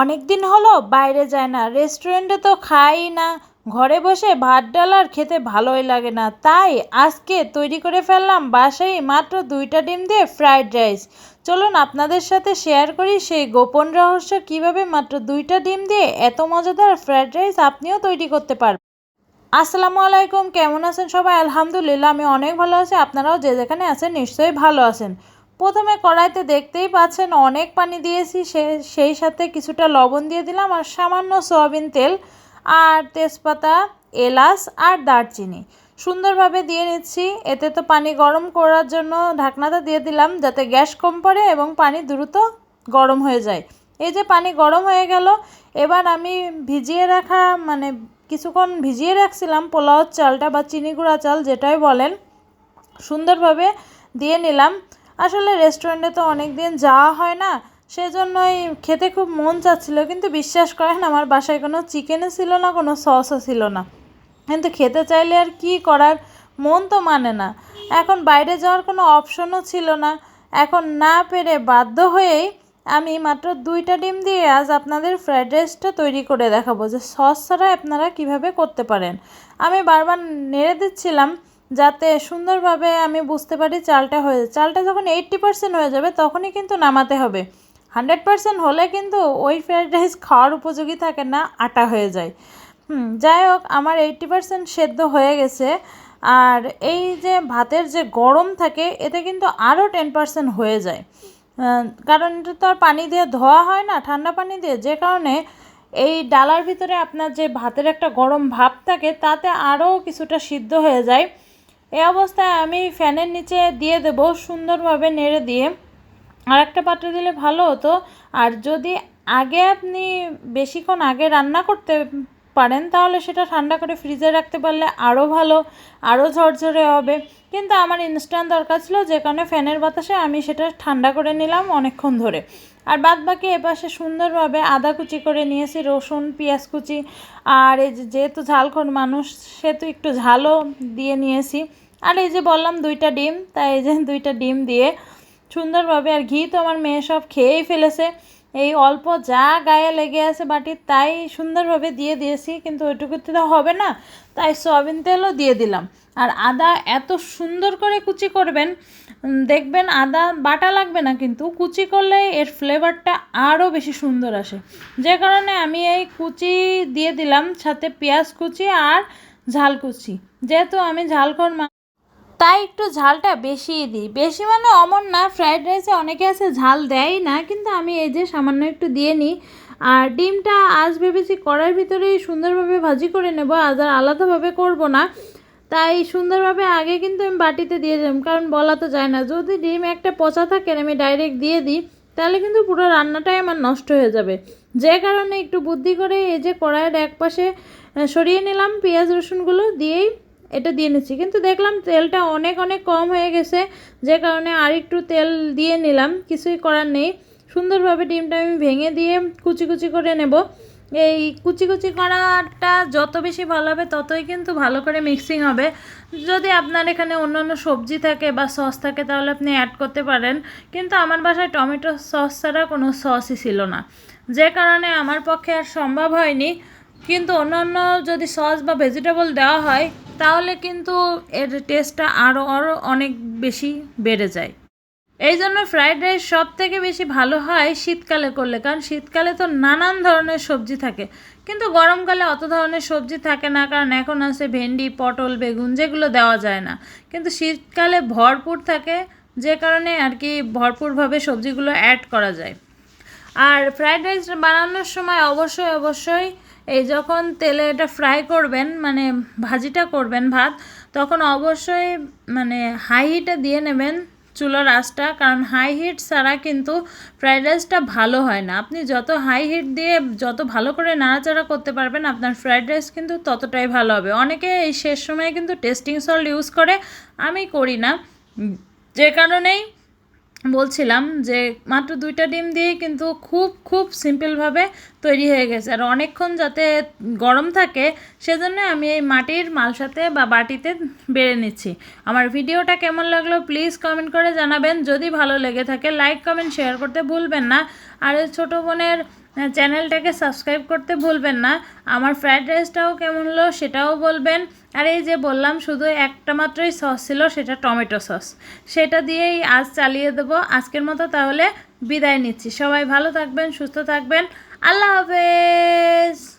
অনেক দিন হলো বাইরে যায় না। রেস্টুরেন্টে তো খাই না। ঘরে বসে ভাত ডাল আর খেতে ভালোই লাগে না। তাই আজকে তৈরি করে ফেললাম বাসায় মাত্র দুইটা ডিম দিয়ে ফ্রাইড রাইস। চলুন আপনাদের সাথে শেয়ার করি সেই গোপন রহস্য কীভাবে মাত্র দুইটা ডিম দিয়ে এত মজাদার ফ্রাইড রাইস আপনিও তৈরি করতে পারবেন। আসসালামু আলাইকুম, কেমন আছেন সবাই? আলহামদুলিল্লাহ, আমি অনেক ভালো আছি। আপনারাও যে যেখানে আছেন নিশ্চয়ই ভালো আছেন। প্রথমে কড়াইতে দেখতেই পাচ্ছেন অনেক পানি দিয়েছি, সে, সেই সাথে কিছুটা লবণ দিয়ে দিলাম আর সামান্য সয়াবিন তেল আর তেজপাতা, এলাচ আর দারচিনি। সুন্দরভাবে দিয়ে নিচ্ছি। এতে তো পানি গরম করার জন্য ঢাকনাটা দিয়ে দিলাম যাতে গ্যাস কম পড়ে এবং পানি দ্রুত গরম হয়ে যায়। এই যে পানি গরম হয়ে গেল, এবার আমি ভিজিয়ে রাখা মানে কিছুক্ষণ ভিজিয়ে রাখছিলাম পোলাওর চালটা বা চিনি গুঁড়া চাল যেটাই বলেন। সুন্দরভাবে দিয়ে নিলাম। আসলে রেস্টুরেন্টে তো অনেক দিন যাওয়া হয় না, সেজন্যই খেতে খুব মন চাচ্ছিল, কিন্তু বিশ্বাস করেন আমার বাসায় কোনো চিকেনও ছিল না, কোনো সসও ছিল না। কিন্তু খেতে চাইলে আর কি করার, মন তো মানে না। এখন বাইরে যাওয়ার কোনো অপশনও ছিল না। এখন না পেরে বাধ্য হয়েই আমি মাত্র দুইটা ডিম দিয়ে আজ আপনাদের ফ্রাইড রাইসটা তৈরি করে দেখাবো, যে সস ছাড়া আপনারা কীভাবে করতে পারেন। আমি বারবার নেড়ে দিচ্ছিলাম যাতে সুন্দরভাবে আমি বুঝতে পারি চালটা হয়ে, চালটা যখন এইট্টি পার্সেন্ট হয়ে যাবে তখনই কিন্তু নামাতে হবে। হান্ড্রেড পার্সেন্ট হলে কিন্তু ওই ফ্রাইড রাইস খাওয়ার উপযোগী থাকে না, আটা হয়ে যায়। হুম, যাই হোক, আমার এইট্টি পার্সেন্ট সেদ্ধ হয়ে গেছে। আর এই যে ভাতের যে গরম থাকে, এতে কিন্তু আরও টেন পার্সেন্ট হয়ে যায়। কারণ এটা তো আর পানি দিয়ে ধোয়া হয় না, ঠান্ডা পানি দিয়ে। যে কারণে এই ডালার ভিতরে আপনার যে ভাতের একটা গরম ভাব থাকে, তাতে আরও কিছুটা সিদ্ধ হয়ে যায়। এই অবস্থায় আমি ফ্যানের নিচে দিয়ে দেব, সুন্দরভাবে নেড়ে দিয়ে। আর একটা পাত্রে দিলে ভালো হতো। আর যদি আগে আপনি বেশিক্ষণ আগে রান্না করতে পারেন, তাহলে সেটা ঠান্ডা করে ফ্রিজে রাখতে পারলে আরও ভালো আরও ঝরঝরে হবে। কিন্তু আমার ইনস্ট্যান্ট দরকার ছিল, যে কারণে ফ্যানের বাতাসে আমি সেটা ঠান্ডা করে নিলাম অনেকক্ষণ ধরে। আর বাদ বাকি এপাশে সুন্দরভাবে আদা কুচি করে নিয়েছি, রসুন, পেঁয়াজ কুচি। আর এই যেহেতু ঝালখোর মানুষ, সেহেতু একটু ঝালও দিয়ে নিয়েছি। আর এই যে বললাম দুইটা ডিম, তাই এই যে দুইটা ডিম দিয়ে সুন্দরভাবে আর ঘি তো আমার মেয়ে সব খেয়েই ফেলেছে। এই অল্প যা গায়ে লেগে আছে বাটির তাই সুন্দরভাবে দিয়ে দিয়েছি, কিন্তু ওইটুকুতে তো হবে না। তাই সয়াবিন তেলও দিয়ে দিলাম। আর আদা এত সুন্দর করে কুচি করবেন দেখবেন আদা বাটা লাগবে না, কিন্তু কুচি করলে এর ফ্লেভারটা আরও বেশি সুন্দর আসে। যে কারণে আমি এই কুচি দিয়ে দিলাম, সাথে পেঁয়াজ কুচি আর ঝাল কুচি। যেহেতু আমি ঝালখর তাই একটু ঝালটা বেশিই দিই। বেশি মানে অমন না ফ্রাইড রাইসে অনেকে আছে ঝাল দেয় না, কিন্তু আমি এই যে সামান্য একটু দিয়ে নিই। আর ডিমটা আজ ভেবেছি কড়ার ভিতরেই সুন্দরভাবে ভাজি করে নেব, আজ আর আলাদাভাবে করব না। তাই সুন্দরভাবে আগে কিন্তু আমি বাটিতে দিয়ে দিলাম, কারণ বলা তো যায় না, যদি ডিম একটা পচা থাকে আমি ডাইরেক্ট দিয়ে দিই, তাহলে কিন্তু পুরো রান্নাটাই আমার নষ্ট হয়ে যাবে। যে কারণে একটু বুদ্ধি করে এই যে কড়াইয়ের এক পাশে সরিয়ে নিলাম পেঁয়াজ রসুনগুলো দিয়েই এটা দিয়ে নিচ্ছি। কিন্তু দেখলাম তেলটা অনেক অনেক কম হয়ে গেছে, যে কারণে আর একটু তেল দিয়ে নিলাম, কিছুই করার নেই। সুন্দরভাবে ডিমটা আমি ভেঙে দিয়ে কুচি কুচি করে নেব। এই কুচি কুচি করাটা যত বেশি ভালো হবে, ততই কিন্তু ভালো করে মিক্সিং হবে। যদি আপনার এখানে অন্য অন্য সবজি থাকে বা সস থাকে, তাহলে আপনি অ্যাড করতে পারেন। কিন্তু আমার বাসায় টমেটো সস ছাড়া কোনো সসই ছিল না। যে কারণে আমার পক্ষে আর সম্ভব হয়নি। কিন্তু অন্যান্য যদি সস বা ভেজিটেবল দেওয়া হয় তাহলে কিন্তু এর টেস্টটা আরও আরও অনেক বেশি বেড়ে যায়। এই জন্য ফ্রাইড রাইস সব থেকে বেশি ভালো হয় শীতকালে করলে, কারণ শীতকালে তো নানান ধরনের সবজি থাকে। কিন্তু গরমকালে অত ধরনের সবজি থাকে না, কারণ এখন আছে ভেন্ডি, পটল, বেগুন যেগুলো দেওয়া যায় না। কিন্তু শীতকালে ভরপুর থাকে, যে কারণে আর কি ভরপুরভাবে সবজিগুলো অ্যাড করা যায়। আর ফ্রাইড রাইস বানানোর সময় অবশ্যই অবশ্যই এই যখন তেলে এটা ফ্রাই করবেন মানে ভাজিটা করবেন ভাত, তখন অবশ্যই মানে হাই হিটে দিয়ে নেবেন চুলার আঁচটা, কারণ হাই হিট ছাড়া কিন্তু ফ্রাইড রাইসটা ভালো হয় না। আপনি যত হাই হিট দিয়ে যত ভালো করে নাড়াচাড়া করতে পারবেন, আপনার ফ্রাইড রাইস কিন্তু ততটাই ভালো হবে। অনেকে এই শেষ সময়ে কিন্তু টেস্টিং সল্ট ইউজ করে, আমি করি না। যে কারণেই বলছিলাম যে মাত্র দুইটা ডিম দিয়ে কিন্তু খুব খুব সিম্পলভাবে তৈরি হয়ে গেছে। আর অনেকক্ষণ যাতে গরম থাকে, সেজন্য আমি এই মাটির মালসাতে বা বাটিতে বেড়ে নিচ্ছি। আমার ভিডিওটা কেমন লাগল প্লিজ কমেন্ট করে জানাবেন। যদি ভালো লেগে থাকে লাইক কমেন্ট শেয়ার করতে ভুলবেন না। আর ছোটো বোনের চ্যানেলটাকে সাবস্ক্রাইব করতে ভুলবেন না। আমার ফ্রায়েড রাইসটাও কেমন হলো সেটাও বলবেন। আর এই যে বললাম, শুধু একটা মাত্রই সস ছিল, সেটা টমেটো সস। সেটা দিয়েই আজ চালিয়ে দেব। আজকের মতো তাহলে বিদায় নিচ্ছি। সবাই ভালো থাকবেন, সুস্থ থাকবেন। আল্লাহ হাফেজ!